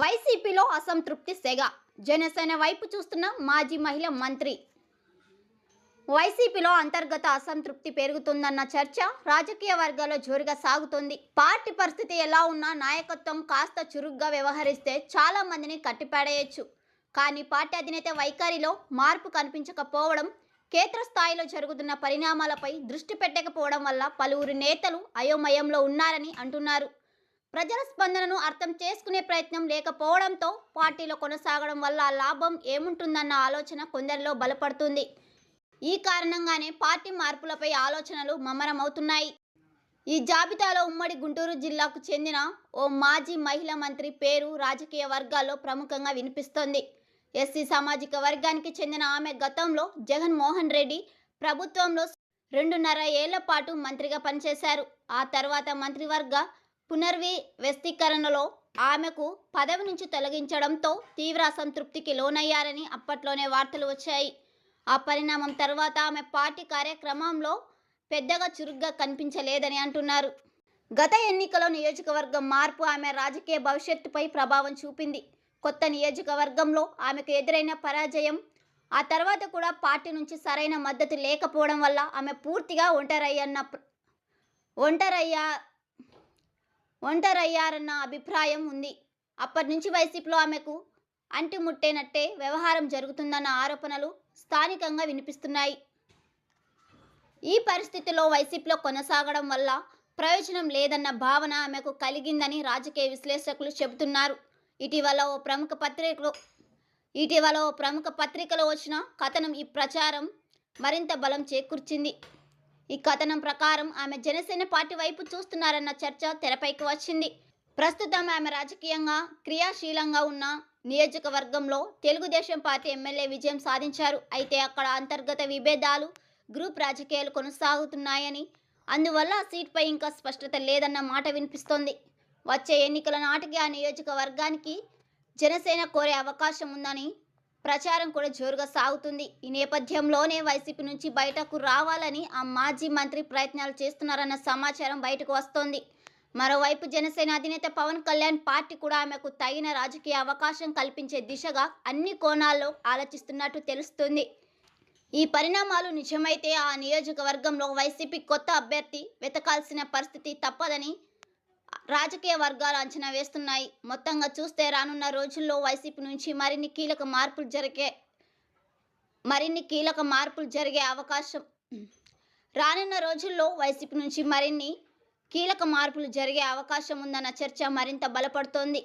వైసీపీలో అసంతృప్తి సెగ. జనసేన వైపు చూస్తున్న మాజీ మహిళా మంత్రి. వైసీపీలో అంతర్గత అసంతృప్తి పెరుగుతుందన్న చర్చ రాజకీయ వర్గాల్లో జోరుగా సాగుతోంది. పార్టీ పరిస్థితి ఎలా ఉన్నా నాయకత్వం కాస్త చురుగ్గా వ్యవహరిస్తే చాలా మందిని కట్టిపడేయచ్చు. కానీ పార్టీ అధినేత వైఖరిలో మార్పు కనిపించకపోవడం క్షేత్రస్థాయిలో జరుగుతున్న పరిణామాలపై దృష్టి పెట్టకపోవడం వల్ల పలువురు నేతలు అయోమయంలో ఉన్నారని అంటున్నారు. ప్రజల స్పందనను అర్థం చేసుకునే ప్రయత్నం లేకపోవడంతో పార్టీలో కొనసాగడం వల్ల లాభం ఏముంటుందన్న ఆలోచన కొందరిలో బలపడుతుంది. ఈ కారణంగానే పార్టీ మార్పులపై ఆలోచనలు మమ్మరమవుతున్నాయి. ఈ జాబితాలో ఉమ్మడి గుంటూరు జిల్లాకు చెందిన ఓ మాజీ మహిళా మంత్రి పేరు రాజకీయ వర్గాల్లో ప్రముఖంగా వినిపిస్తోంది. ఎస్సీ సామాజిక వర్గానికి చెందిన ఆమె గతంలో జగన్మోహన్ రెడ్డి ప్రభుత్వంలో రెండున్నర ఏళ్ళ పాటు మంత్రిగా పనిచేశారు. ఆ తర్వాత మంత్రివర్గ పునర్వి వ్యస్తీకరణలో ఆమెకు పదవి నుంచి తొలగించడంతో తీవ్ర అసంతృప్తికి లోనయ్యారని అప్పట్లోనే వార్తలు వచ్చాయి. ఆ పరిణామం తర్వాత ఆమె పార్టీ కార్యక్రమంలో పెద్దగా చురుగ్గా కనిపించలేదని అంటున్నారు. గత ఎన్నికలో నియోజకవర్గం మార్పు ఆమె రాజకీయ భవిష్యత్తుపై ప్రభావం చూపింది. కొత్త నియోజకవర్గంలో ఆమెకు ఎదురైన పరాజయం ఆ తర్వాత కూడా పార్టీ నుంచి సరైన మద్దతు లేకపోవడం వల్ల ఆమె పూర్తిగా ఒంటరయ్యన్న ఒంటరయ్యా ఒంటరయ్యారన్న అభిప్రాయం ఉంది. అప్పటి నుంచి వైసీపీలో ఆమెకు అంటిముట్టేనట్టే వ్యవహారం జరుగుతుందన్న ఆరోపణలు స్థానికంగా వినిపిస్తున్నాయి. ఈ పరిస్థితిలో వైసీపీలో కొనసాగడం వల్ల ప్రయోజనం లేదన్న భావన ఆమెకు కలిగిందని రాజకీయ విశ్లేషకులు చెబుతున్నారు. ఇటీవల ఓ ప్రముఖ పత్రికలో ఇటీవల ఓ ప్రముఖ పత్రికలో వచ్చిన కథనం ఈ ప్రచారం మరింత బలం చేకూర్చింది. ఈ కథనం ప్రకారం ఆమె జనసేన పార్టీ వైపు చూస్తున్నారన్న చర్చ తెరపైకి వచ్చింది. ప్రస్తుతం ఆమె రాజకీయంగా క్రియాశీలంగా ఉన్న నియోజకవర్గంలో తెలుగుదేశం పార్టీ ఎమ్మెల్యే విజయం సాధించారు. అయితే అక్కడ అంతర్గత విభేదాలు గ్రూప్ రాజకీయాలు కొనసాగుతున్నాయని అందువల్ల సీట్పై ఇంకా స్పష్టత లేదన్న మాట వినిపిస్తోంది. వచ్చే ఎన్నికల నాటికి ఆ నియోజకవర్గానికి జనసేన కోరే అవకాశం ఉందని ప్రచారం కూడా జోరుగా సాగుతుంది. ఈ నేపథ్యంలోనే వైసీపీ నుంచి బయటకు రావాలని ఆ మాజీ మంత్రి ప్రయత్నాలు చేస్తున్నారన్న సమాచారం బయటకు వస్తోంది. మరోవైపు జనసేన అధినేత పవన్ కళ్యాణ్ పార్టీ కూడా ఆమెకు తగిన రాజకీయ అవకాశం కల్పించే దిశగా అన్ని కోణాల్లో ఆలోచిస్తున్నట్టు తెలుస్తుంది. ఈ పరిణామాలు నిజమైతే ఆ నియోజకవర్గంలో వైసీపీ కొత్త అభ్యర్థి వెతకాల్సిన పరిస్థితి తప్పదని రాజకీయ వర్గాలు అంచనా వేస్తున్నాయి. మొత్తంగా చూస్తే రానున్న రోజుల్లో వైసీపీ నుంచి మరిన్ని కీలక మార్పులు జరిగే మరిన్ని కీలక మార్పులు జరిగే అవకాశం రానున్న రోజుల్లో వైసీపీ నుంచి మరిన్ని కీలక మార్పులు జరిగే అవకాశం ఉందన్న చర్చ మరింత బలపడుతోంది.